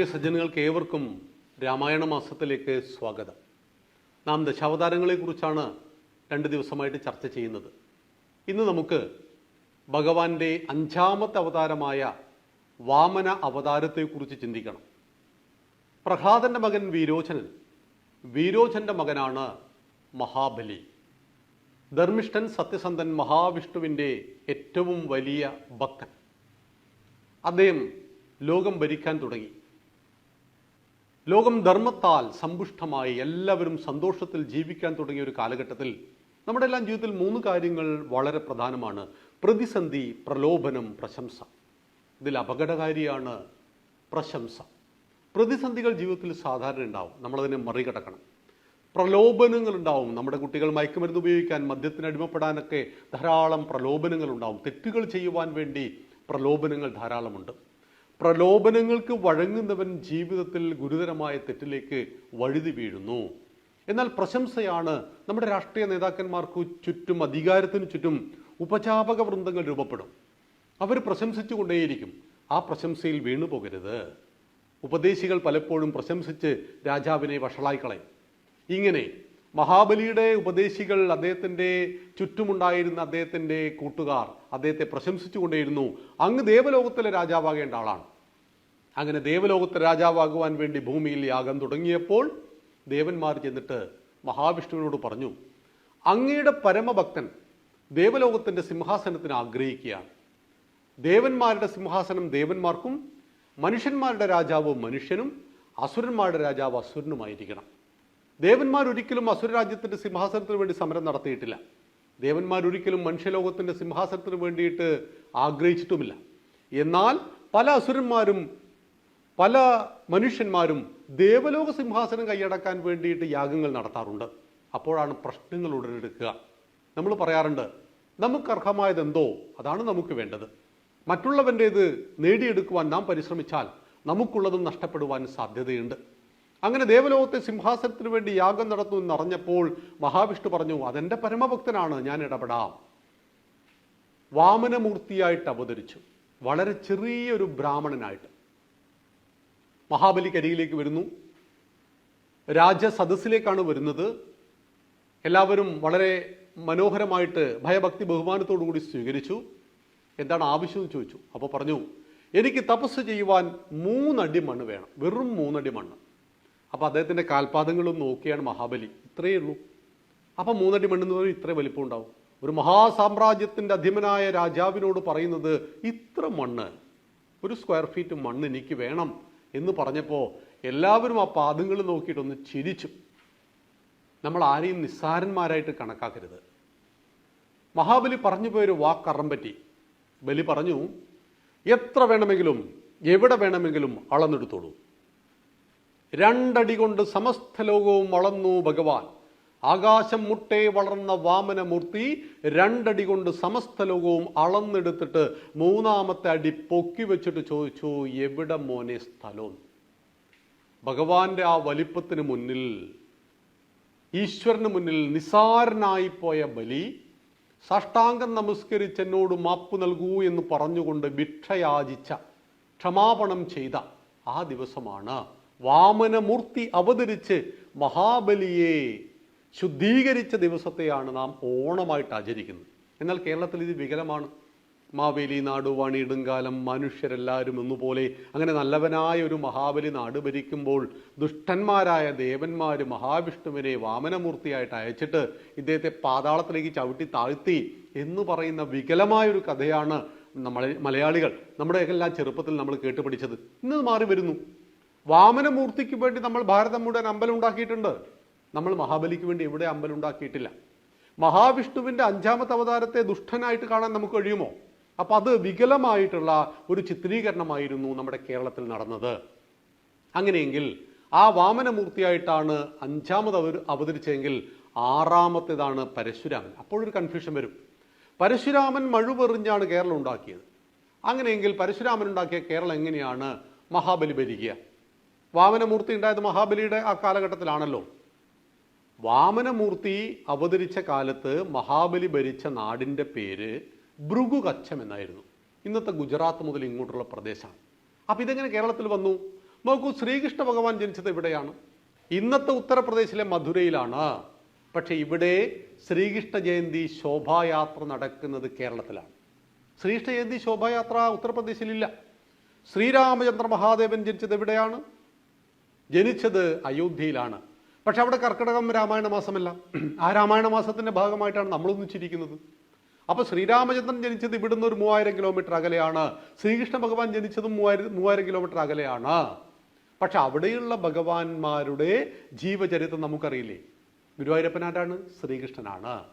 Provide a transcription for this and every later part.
പ്രിയ സജ്ജനങ്ങൾക്ക് ഏവർക്കും രാമായണ മാസത്തിലേക്ക് സ്വാഗതം. നാം ദശാവതാരങ്ങളെക്കുറിച്ചാണ് രണ്ട് ദിവസമായിട്ട് ചർച്ച ചെയ്യുന്നത്. ഇന്ന് നമുക്ക് ഭഗവാന്റെ അഞ്ചാമത്തെ അവതാരമായ വാമന അവതാരത്തെക്കുറിച്ച് ചിന്തിക്കണം. പ്രഹ്ലാദന്റെ മകൻ വീരോചനൻ വീരോചന്റെ മകനാണ് മഹാബലി. ധർമ്മിഷ്ഠൻ സത്യസന്ധൻ മഹാവിഷ്ണുവിന്റെ ഏറ്റവും വലിയ ഭക്തൻ. അദ്ദേഹം ലോകം ഭരിക്കാൻ തുടങ്ങി. ലോകം ധർമ്മത്താൽ സമ്പുഷ്ടമായി എല്ലാവരും സന്തോഷത്തിൽ ജീവിക്കാൻ തുടങ്ങിയ ഒരു കാലഘട്ടത്തിൽ നമ്മുടെ എല്ലാം ജീവിതത്തിൽ മൂന്ന് കാര്യങ്ങൾ വളരെ പ്രധാനമാണ്. പ്രതിസന്ധി പ്രലോഭനം പ്രശംസ. ഇതിൽ അപകടകാരിയാണ് പ്രശംസ. പ്രതിസന്ധികൾ ജീവിതത്തിൽ സാധാരണ ഉണ്ടാവും. നമ്മളതിനെ മറികടക്കണം. പ്രലോഭനങ്ങൾ ഉണ്ടാവും നമ്മുടെ കുട്ടികൾ മയക്കുമരുന്ന് ഉപയോഗിക്കാൻ മദ്യത്തിന് അടിമപ്പെടാനൊക്കെ ധാരാളം പ്രലോഭനങ്ങൾ ഉണ്ടാവും തെറ്റുകൾ ചെയ്യുവാൻ വേണ്ടി പ്രലോഭനങ്ങൾ ധാരാളമുണ്ട്. പ്രലോഭനങ്ങൾക്ക് വഴങ്ങുന്നവൻ ജീവിതത്തിൽ ഗുരുതരമായ തെറ്റിലേക്ക് വഴുതി വീഴുന്നു. എന്നാൽ പ്രശംസയാണ് നമ്മുടെ രാഷ്ട്രീയ നേതാക്കന്മാർക്ക് ചുറ്റും അധികാരത്തിന് ചുറ്റും ഉപചാപക വൃന്ദങ്ങൾ രൂപപ്പെടും. അവർ പ്രശംസിച്ചു പ്രശംസിച്ചുകൊണ്ടേയിരിക്കും. ആ പ്രശംസയിൽ വീണുപോകരുത് ഉപദേശികൾ പലപ്പോഴും പ്രശംസിച്ച് രാജാവിനെ വഷളായി കളയും ഇങ്ങനെ മഹാബലിയുടെ ഉപദേശികൾ അദ്ദേഹത്തിന്റെ ചുറ്റുമുണ്ടായിരുന്ന അദ്ദേഹത്തിന്റെ കൂട്ടുകാർ അദ്ദേഹത്തെ പ്രശംസിച്ചുകൊണ്ടേയിരുന്നു. അങ്ങ് ദേവലോകത്തിലെ രാജാവാകേണ്ട ആളാണ്. അങ്ങനെ ദേവലോകത്തെ രാജാവാകുവാൻ വേണ്ടി ഭൂമിയിൽ യാഗം തുടങ്ങിയപ്പോൾ ദേവന്മാർ ചെന്നിട്ട് മഹാവിഷ്ണുവിനോട് പറഞ്ഞു അങ്ങയുടെ പരമഭക്തൻ ദേവലോകത്തിന്റെ സിംഹാസനത്തിന് ആഗ്രഹിക്കുകയാണ്. ദേവന്മാരുടെ സിംഹാസനം ദേവന്മാർക്കും മനുഷ്യന്മാരുടെ രാജാവ് മനുഷ്യനും അസുരന്മാരുടെ രാജാവ് അസുരനുമായിരിക്കണം. ദേവന്മാർ ഒരിക്കലും അസുരരാജ്യത്തിന്റെ സിംഹാസനത്തിന് വേണ്ടി സമരം നടത്തിയിട്ടില്ല. ദേവന്മാർ ഒരിക്കലും മനുഷ്യലോകത്തിന്റെ സിംഹാസനത്തിന് വേണ്ടിയിട്ട് ആഗ്രഹിച്ചിട്ടുമില്ല. എന്നാൽ പല അസുരന്മാരും പല മനുഷ്യന്മാരും ദേവലോക സിംഹാസനം കൈയടക്കാൻ വേണ്ടിയിട്ട് യാഗങ്ങൾ നടത്താറുണ്ട്. അപ്പോഴാണ് പ്രശ്നങ്ങൾ ഉടലെടുക്കുക. നമ്മൾ പറയാറുണ്ട് നമുക്ക് അർഹമായത് എന്തോ അതാണ് നമുക്ക് വേണ്ടത്. മറ്റുള്ളവന്റേത് നേടിയെടുക്കുവാൻ നാം പരിശ്രമിച്ചാൽ നമുക്കുള്ളതും നഷ്ടപ്പെടുവാൻ സാധ്യതയുണ്ട്. അങ്ങനെ ദേവലോകത്തെ സിംഹാസനത്തിന് വേണ്ടി യാഗം നടത്തുമെന്ന് എന്നറിഞ്ഞപ്പോൾ മഹാവിഷ്ണു പറഞ്ഞു അതെന്റെ പരമഭക്തനാണ് ഞാൻ ഇടപെടാം. വാമനമൂർത്തിയായിട്ട് അവതരിച്ചു. വളരെ ചെറിയൊരു ബ്രാഹ്മണനായിട്ട്. മഹാബലി കരിയിലേക്ക് വരുന്നു. രാജസദസ്സിലേക്കാണ് വരുന്നത്. എല്ലാവരും വളരെ മനോഹരമായിട്ട് ഭയഭക്തി ബഹുമാനത്തോടു കൂടി സ്വീകരിച്ചു. എന്താണ് ആവശ്യം എന്ന് ചോദിച്ചു. അപ്പോൾ പറഞ്ഞു എനിക്ക് തപസ് ചെയ്യുവാൻ മൂന്നടി മണ്ണ് വേണം. വെറും മൂന്നടി മണ്ണ്. അപ്പോൾ അദ്ദേഹത്തിന്റെ കാൽപാദങ്ങളും നോക്കിയാണ് മഹാബലി. ഇത്രയേ ഉള്ളൂ. അപ്പം മൂന്നടി മണ്ണ് എന്ന് പറഞ്ഞാൽ ഇത്രേ വലിപ്പം ഉണ്ടാവും. ഒരു മഹാസാമ്രാജ്യത്തിന്റെ അധിപനായ രാജാവിനോട് പറയുന്നത് ഇത്ര മണ്ണ് ഒരു സ്ക്വയർ ഫീറ്റ് മണ്ണ് എനിക്ക് വേണം. എന്ന് പറഞ്ഞപ്പോൾ എല്ലാവരും ആ പാദങ്ങൾ നോക്കിയിട്ടൊന്ന് ചിരിച്ചു. നമ്മൾ ആരെയും നിസ്സാരന്മാരായിട്ട് കണക്കാക്കരുത്. മഹാബലി പറഞ്ഞു പോയൊരു വാക്കറം പറ്റി. ബലി പറഞ്ഞു എത്ര വേണമെങ്കിലും എവിടെ വേണമെങ്കിലും അളന്നെടുത്തോളൂ. രണ്ടടി കൊണ്ട് സമസ്ത ലോകവും അളന്നു ഭഗവാൻ. ആകാശം മുട്ടേ വളർന്ന വാമനമൂർത്തി രണ്ടടി കൊണ്ട് സമസ്ത ലോകവും അളന്നെടുത്തിട്ട് മൂന്നാമത്തെ അടി പൊക്കി വെച്ചിട്ട് ചോദിച്ചു എവിടെ മോനെ സ്ഥലം? ഭഗവാന്റെ ആ വലിപ്പത്തിന് മുന്നിൽ ഈശ്വരന് മുന്നിൽ നിസാരനായിപ്പോയ ബലി സാഷ്ടാംഗം നമസ്കരിച്ച് എന്നോട് മാപ്പ് നൽകൂ എന്ന് പറഞ്ഞുകൊണ്ട് ഭിക്ഷയാചിച്ച ക്ഷമാപണം ചെയ്ത ആ ദിവസമാണ്. വാമനമൂർത്തി അവതരിച്ച് മഹാബലിയെ ശുദ്ധീകരിച്ച ദിവസത്തെയാണ് നാം ഓണമായിട്ട് ആചരിക്കുന്നത്. എന്നാൽ കേരളത്തിൽ ഇത് വികലമാണ്. മാവേലി നാടുവാണി ഇടുങ്കാലം മനുഷ്യരെല്ലാവരും എന്നുപോലെ അങ്ങനെ നല്ലവനായ ഒരു മഹാബലി നാട് ഭരിക്കുമ്പോൾ ദുഷ്ടന്മാരായ ദേവന്മാർ മഹാവിഷ്ണുവിനെ വാമനമൂർത്തിയായിട്ട് അയച്ചിട്ട് ഇദ്ദേഹത്തെ പാതാളത്തിലേക്ക് ചവിട്ടി താഴ്ത്തി എന്ന് പറയുന്ന വികലമായൊരു കഥയാണ് നമ്മളെ മലയാളികൾ നമ്മുടെ എല്ലാ ചെറുപ്പത്തിൽ നമ്മൾ കേട്ടുപഠിച്ചത്. ഇന്ന് മാറി വരുന്നു. വാമനമൂർത്തിക്ക് വേണ്ടി നമ്മൾ ഭാരതം മുഴുവൻ അമ്പലം ഉണ്ടാക്കിയിട്ടുണ്ട്. നമ്മൾ മഹാബലിക്ക് വേണ്ടി എവിടെ അമ്പലം ഉണ്ടാക്കിയിട്ടില്ല മഹാവിഷ്ണുവിന്റെ അഞ്ചാമത്തെ അവതാരത്തെ ദുഷ്ടനായിട്ട് കാണാൻ നമുക്ക് കഴിയുമോ? അപ്പം അത് വികലമായിട്ടുള്ള ഒരു ചിത്രീകരണമായിരുന്നു നമ്മുടെ കേരളത്തിൽ നടന്നത്. അങ്ങനെയെങ്കിൽ ആ വാമനമൂർത്തിയായിട്ടാണ് അഞ്ചാമത് അവർ അവതരിച്ചെങ്കിൽ ആറാമത്തേതാണ് പരശുരാമൻ. അപ്പോഴൊരു കൺഫ്യൂഷൻ വരും. പരശുരാമൻ മഴുപെറിഞ്ഞാണ് കേരളം ഉണ്ടാക്കിയത്. അങ്ങനെയെങ്കിൽ പരശുരാമൻ ഉണ്ടാക്കിയ കേരളം എങ്ങനെയാണ് മഹാബലി ഭരിക്കുക? വാമനമൂർത്തി ഉണ്ടായത് മഹാബലിയുടെ ആ കാലഘട്ടത്തിലാണല്ലോ. വാമനമൂർത്തി അവതരിച്ച കാലത്ത് മഹാബലി ഭരിച്ച നാടിന്റെ പേര് ഭൃഗുകച്ചം എന്നായിരുന്നു. ഇന്നത്തെ ഗുജറാത്ത് മുതൽ ഇങ്ങോട്ടുള്ള പ്രദേശമാണ്. അപ്പം ഇതെങ്ങനെ കേരളത്തിൽ വന്നു? നോക്കൂ ശ്രീകൃഷ്ണ ഭഗവാൻ ജനിച്ചത് ഇവിടെയാണ്. ഇന്നത്തെ ഉത്തർപ്രദേശിലെ മധുരയിലാണ്. പക്ഷെ ഇവിടെ ശ്രീകൃഷ്ണ ജയന്തി ശോഭായാത്ര നടക്കുന്നത് കേരളത്തിലാണ്. ശ്രീകൃഷ്ണ ജയന്തി ശോഭായാത്ര ഉത്തർപ്രദേശിലില്ല. ശ്രീരാമചന്ദ്ര മഹാദേവൻ ജനിച്ചത് എവിടെയാണ്? ജനിച്ചത് അയോധ്യയിലാണ്. പക്ഷെ അവിടെ കർക്കിടകം രാമായണ മാസമല്ല. ആ രാമായണ മാസത്തിന്റെ ഭാഗമായിട്ടാണ് നമ്മൾ ഒന്നിച്ചിരിക്കുന്നത് അപ്പൊ ശ്രീരാമചന്ദ്രൻ ജനിച്ചത് ഇവിടുന്ന് ഒരു മൂവായിരം കിലോമീറ്റർ അകലെയാണ്. ശ്രീകൃഷ്ണ ഭഗവാൻ ജനിച്ചതും മൂവായിരം മൂവായിരം കിലോമീറ്റർ അകലെയാണ്. പക്ഷെ അവിടെയുള്ള ഭഗവാന്മാരുടെ ജീവചരിത്രം നമുക്കറിയില്ലേ? ഗുരുവായൂരപ്പൻ ആരാണ് ശ്രീകൃഷ്ണനാണ്.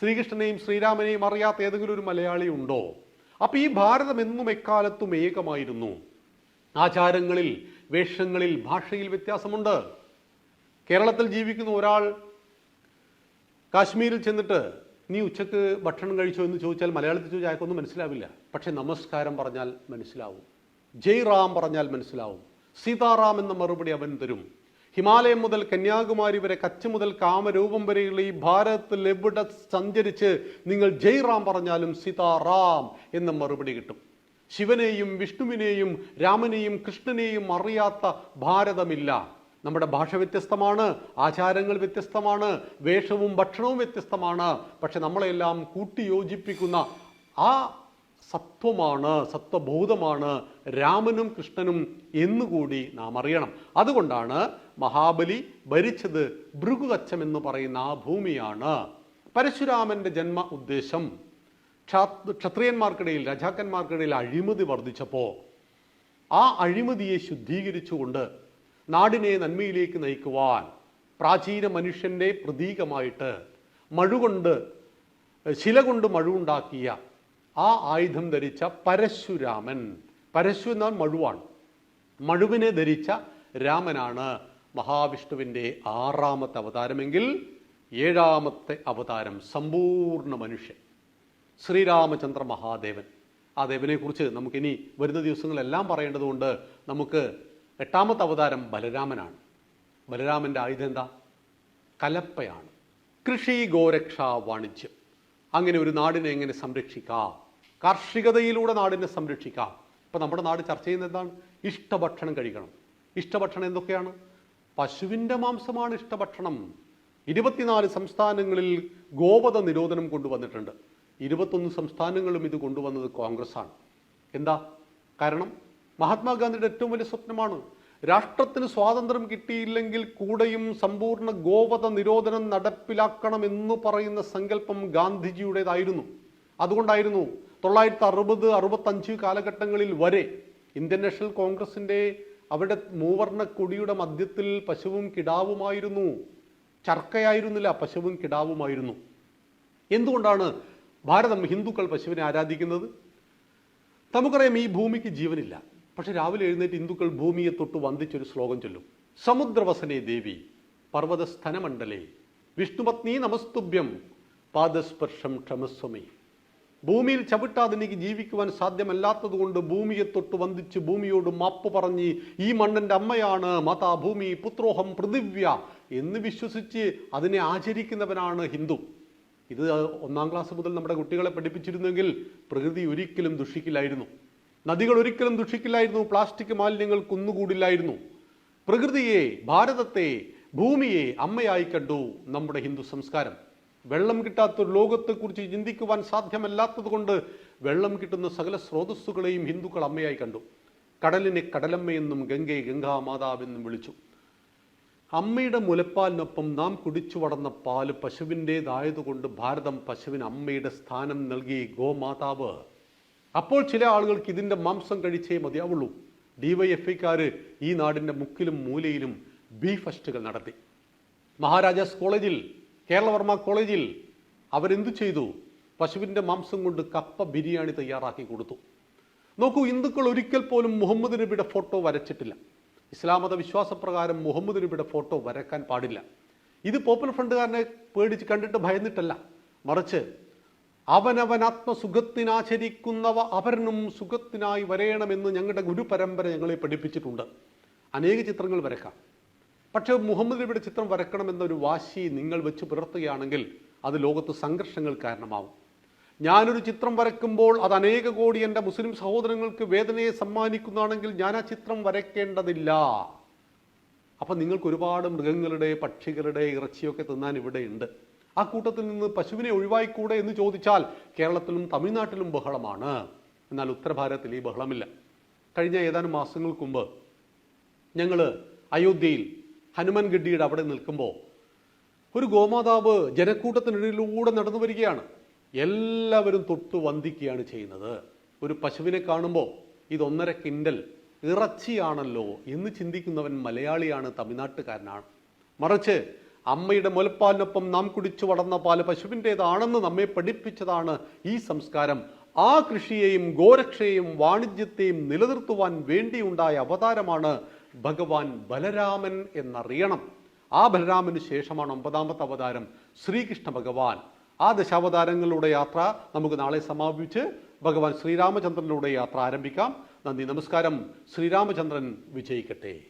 ശ്രീകൃഷ്ണനെയും ശ്രീരാമനെയും അറിയാത്ത ഏതെങ്കിലും ഒരു മലയാളി ഉണ്ടോ? അപ്പൊ ഈ ഭാരതം എന്നും എക്കാലത്തും ഏകമായിരുന്നു. ആചാരങ്ങളിൽ വേഷങ്ങളിൽ ഭാഷയിൽ വ്യത്യാസമുണ്ട്. കേരളത്തിൽ ജീവിക്കുന്ന ഒരാൾ കാശ്മീരിൽ ചെന്നിട്ട് നീ ഉച്ചയ്ക്ക് ഭക്ഷണം കഴിച്ചോ? എന്ന് ചോദിച്ചാൽ മലയാളത്തിൽ ചോദിച്ചാൽ അയാൾക്കൊന്നും മനസ്സിലാവില്ല. പക്ഷെ നമസ്കാരം പറഞ്ഞാൽ മനസ്സിലാവും. ജയ് റാം പറഞ്ഞാൽ മനസ്സിലാവും. സീതാറാം എന്ന മറുപടി അവൻ തരും. ഹിമാലയം മുതൽ കന്യാകുമാരി വരെ കച്ച് മുതൽ കാമരൂപം വരെയുള്ള ഈ ഭാരതത്തിൽ എവിടെ സഞ്ചരിച്ച് നിങ്ങൾ ജയ് റാം പറഞ്ഞാലും സീതാറാം എന്ന മറുപടി കിട്ടും. ശിവനെയും വിഷ്ണുവിനെയും രാമനെയും കൃഷ്ണനെയും അറിയാത്ത ഭാരതമില്ല. നമ്മുടെ ഭാഷ വ്യത്യസ്തമാണ് ആചാരങ്ങൾ വ്യത്യസ്തമാണ് വേഷവും ഭക്ഷണവും വ്യത്യസ്തമാണ്. പക്ഷെ നമ്മളെല്ലാം കൂട്ടിയോജിപ്പിക്കുന്ന ആ സത്വമാണ് സത്വബോധമാണ് രാമനും കൃഷ്ണനും എന്നുകൂടി നാം അറിയണം. അതുകൊണ്ടാണ് മഹാബലി ഭരിച്ചത് ഭൃഗുകച്ചം എന്ന് പറയുന്ന ആ ഭൂമിയാണ്. പരശുരാമന്റെ ജന്മ ഉദ്ദേശം. ക്ഷാ- ക്ഷത്രിയന്മാർക്കിടയിൽ രാജാക്കന്മാർക്കിടയിൽ അഴിമതി വർദ്ധിച്ചപ്പോൾ ആ അഴിമതിയെ ശുദ്ധീകരിച്ചുകൊണ്ട് നാടിനെ നന്മയിലേക്ക് നയിക്കുവാൻ പ്രാചീന മനുഷ്യന്റെ പ്രതീകമായിട്ട് മഴുകൊണ്ട് ശില കൊണ്ട് മഴുണ്ടാക്കിയ ആ ആയുധം ധരിച്ച പരശുരാമൻ. പരശു എന്നാൽ മഴുവാണ്. മഴുവിനെ ധരിച്ച രാമനാണ് മഹാവിഷ്ണുവിന്റെ ആറാമത്തെ അവതാരമെങ്കിൽ ഏഴാമത്തെ അവതാരം സമ്പൂർണ മനുഷ്യൻ ശ്രീരാമചന്ദ്ര മഹാദേവൻ. ആ ദേവനെക്കുറിച്ച് നമുക്കിനി വരുന്ന ദിവസങ്ങളെല്ലാം പറയേണ്ടതുകൊണ്ട് നമുക്ക് എട്ടാമത്തെ അവതാരം ബലരാമനാണ്. ബലരാമന്റെ ആയുധം എന്താ? കലപ്പയാണ്. കൃഷി ഗോരക്ഷ വാണിജ്യം. അങ്ങനെ ഒരു നാടിനെ എങ്ങനെ സംരക്ഷിക്കാം? കാർഷികതയിലൂടെ നാടിനെ സംരക്ഷിക്കാം. ഇപ്പം നമ്മുടെ നാട് ചർച്ച ചെയ്യുന്നത് എന്താണ്? ഇഷ്ടഭക്ഷണം കഴിക്കണം. ഇഷ്ടഭക്ഷണം എന്തൊക്കെയാണ്? പശുവിന്റെ മാംസമാണ് ഇഷ്ടഭക്ഷണം. ഇരുപത്തിനാല് സംസ്ഥാനങ്ങളിൽ ഗോവധ നിരോധനം കൊണ്ടുവന്നിട്ടുണ്ട്. ഇരുപത്തൊന്ന് സംസ്ഥാനങ്ങളും ഇത് കൊണ്ടുവന്നത് കോൺഗ്രസ് ആണ് എന്താ? കാരണം മഹാത്മാഗാന്ധിയുടെ ഏറ്റവും വലിയ സ്വപ്നമാണ്. രാഷ്ട്രത്തിന് സ്വാതന്ത്ര്യം കിട്ടിയില്ലെങ്കിൽ കൂടെയും സമ്പൂർണ ഗോവധ നിരോധനം നടപ്പിലാക്കണം എന്ന് പറയുന്ന സങ്കല്പം ഗാന്ധിജിയുടേതായിരുന്നു. അതുകൊണ്ടായിരുന്നു തൊള്ളായിരത്തി അറുപത് അറുപത്തഞ്ച് കാലഘട്ടങ്ങളിൽ വരെ ഇന്ത്യൻ നാഷണൽ കോൺഗ്രസിന്റെ അവരുടെ മൂവർണ കൊടിയുടെ മധ്യത്തിൽ പശുവും കിടാവുമായിരുന്നു. ചർക്കയായിരുന്നില്ല പശുവും കിടാവുമായിരുന്നു. എന്തുകൊണ്ടാണ് ഭാരതം ഹിന്ദുക്കൾ പശുവിനെ ആരാധിക്കുന്നത്? നമുക്കറിയാം ഈ ഭൂമിക്ക് ജീവനില്ല. പക്ഷെ രാവിലെ എഴുന്നേറ്റ് ഹിന്ദുക്കൾ ഭൂമിയെ തൊട്ട് വന്ദിച്ചൊരു ശ്ലോകം ചൊല്ലും. സമുദ്രവസനെ ദേവി പർവതസ്ഥനമണ്ഡലേ വിഷ്ണുപത്നി നമസ്തുഭ്യം പാദസ്പർശം ക്ഷമസ്വമേ. ഭൂമിയിൽ ചവിട്ടാതെ എനിക്ക് ജീവിക്കുവാൻ സാധ്യമല്ലാത്തതുകൊണ്ട് ഭൂമിയെ തൊട്ട് വന്ദിച്ച് ഭൂമിയോട് മാപ്പ് പറഞ്ഞ് ഈ മണ്ണന്റെ അമ്മയാണ് മാതാ ഭൂമി പുത്രോഹം പൃഥിവ്യ എന്ന് വിശ്വസിച്ച് അതിനെ ആചരിക്കുന്നവനാണ് ഹിന്ദു. ഇത് ഒന്നാം ക്ലാസ് മുതൽ നമ്മുടെ കുട്ടികളെ പഠിപ്പിച്ചിരുന്നെങ്കിൽ പ്രകൃതി ഒരിക്കലും ദുഷിക്കില്ലായിരുന്നു. നദികൾ ഒരിക്കലും ദുഷിക്കില്ലായിരുന്നു പ്ലാസ്റ്റിക് മാലിന്യങ്ങൾ കുന്നുകൂടില്ലായിരുന്നു. പ്രകൃതിയെ ഭാരതത്തെ ഭൂമിയെ അമ്മയായി കണ്ടു നമ്മുടെ ഹിന്ദു സംസ്കാരം. വെള്ളം കിട്ടാത്തൊരു ലോകത്തെക്കുറിച്ച് ചിന്തിക്കുവാൻ സാധ്യമല്ലാത്തതുകൊണ്ട് വെള്ളം കിട്ടുന്ന സകല സ്രോതസ്സുകളെയും ഹിന്ദുക്കൾ അമ്മയായി കണ്ടു. കടലിനെ കടലമ്മയെന്നും ഗംഗയെ ഗംഗാമാതാവെന്നും വിളിച്ചു. അമ്മയുടെ മുലപ്പാലിനൊപ്പം നാം കുടിച്ചു വളർന്ന പാൽ പശുവിന്റേതായതുകൊണ്ട് ഭാരതം പശുവിന് അമ്മയുടെ സ്ഥാനം നൽകി ഗോമാതാവ് അപ്പോൾ ചില ആളുകൾക്ക് ഇതിന്റെ മാംസം കഴിച്ചേ മതിയാവുള്ളൂ. ഡിവൈഎഫ്ഐക്കാർ ഈ നാടിന്റെ മുക്കിലും മൂലയിലും ബി ഫസ്റ്റുകൾ നടത്തി. മഹാരാജാസ് കോളേജിൽ കേരളവർമ്മ കോളേജിൽ അവരെന്തു ചെയ്തു? പശുവിന്റെ മാംസം കൊണ്ട് കപ്പ ബിരിയാണി തയ്യാറാക്കി കൊടുത്തു. നോക്കൂ ഹിന്ദുക്കൾ ഒരിക്കൽ പോലും മുഹമ്മദ് നബിയുടെ ഫോട്ടോ വരച്ചിട്ടില്ല. ഇസ്ലാം മത വിശ്വാസപ്രകാരം മുഹമ്മദ് നബിയുടെ ഫോട്ടോ വരക്കാൻ പാടില്ല. ഇത് പോപ്പുലർ ഫ്രണ്ടുകാരനെ പേടിച്ച് കണ്ടിട്ട് ഭയന്നിട്ടല്ല. മറിച്ച് അവനവൻ ആത്മസുഖത്തിനാചരിക്കുന്നവ അവരനും സുഖത്തിനായി വരയണമെന്ന് ഞങ്ങളുടെ ഗുരുപരമ്പര ഞങ്ങളെ പഠിപ്പിച്ചിട്ടുണ്ട്. അനേക ചിത്രങ്ങൾ വരക്കാം. പക്ഷേ മുഹമ്മദ് നബിയുടെ ചിത്രം വരക്കണമെന്നൊരു വാശി നിങ്ങൾ വെച്ച് പുലർത്തുകയാണെങ്കിൽ അത് ലോകത്ത് സംഘർഷങ്ങൾ കാരണമാവും. ഞാനൊരു ചിത്രം വരക്കുമ്പോൾ അത് അനേക കോടി എന്റെ മുസ്ലിം സഹോദരങ്ങൾക്ക് വേദനയെ സമ്മാനിക്കുന്നതാണെങ്കിൽ ഞാൻ ആ ചിത്രം വരയ്ക്കേണ്ടതില്ല. അപ്പം നിങ്ങൾക്ക് ഒരുപാട് മൃഗങ്ങളുടെ പക്ഷികളുടെ ഇറച്ചിയൊക്കെ തിന്നാൻ ഇവിടെയുണ്ട്. ആ കൂട്ടത്തിൽ നിന്ന് പശുവിനെ ഒഴിവായിക്കൂടെ എന്ന് ചോദിച്ചാൽ കേരളത്തിലും തമിഴ്നാട്ടിലും ബഹളമാണ്. എന്നാൽ ഉത്തരഭാരതത്തിൽ ഈ ബഹളമില്ല. കഴിഞ്ഞ ഏതാനും മാസങ്ങൾക്ക് മുമ്പ് ഞങ്ങൾ അയോധ്യയിൽ ഹനുമാൻ ഗഡ്ഡിയുടെ അവിടെ നിൽക്കുമ്പോൾ ഒരു ഗോമാതാവ് ജനക്കൂട്ടത്തിനിടയിലൂടെ നടന്നു വരികയാണ്. എല്ലാവരും തൊട്ട് വന്ദിക്കുകയാണ് ചെയ്യുന്നത്. ഒരു പശുവിനെ കാണുമ്പോൾ ഇതൊന്നര കിൻഡൽ ഇറച്ചിയാണല്ലോ എന്ന് ചിന്തിക്കുന്നവൻ മലയാളിയാണ് തമിഴ്നാട്ടുകാരനാണ്. മറിച്ച് അമ്മയുടെ മുലപ്പാലിനൊപ്പം നാം കുടിച്ചു വളർന്ന പാൽ പശുവിന്റെതാണെന്ന് നമ്മെ പഠിപ്പിച്ചതാണ് ഈ സംസ്കാരം. ആ കൃഷിയെയും ഗോരക്ഷയെയും വാണിജ്യത്തെയും നിലനിർത്തുവാൻ വേണ്ടിയുണ്ടായ അവതാരമാണ് ഭഗവാൻ ബലരാമൻ എന്നറിയണം. ആ ബലരാമന് ശേഷമാണ് ഒമ്പതാമത്തെ അവതാരം ശ്രീകൃഷ്ണ ഭഗവാൻ. ആ ദശാവതാരങ്ങളുടെ യാത്ര നമുക്ക് നാളെ സമാപിച്ച് ഭഗവാൻ ശ്രീരാമചന്ദ്രനിലൂടെ യാത്ര ആരംഭിക്കാം. നന്ദി നമസ്കാരം. ശ്രീരാമചന്ദ്രൻ വിജയിക്കട്ടെ.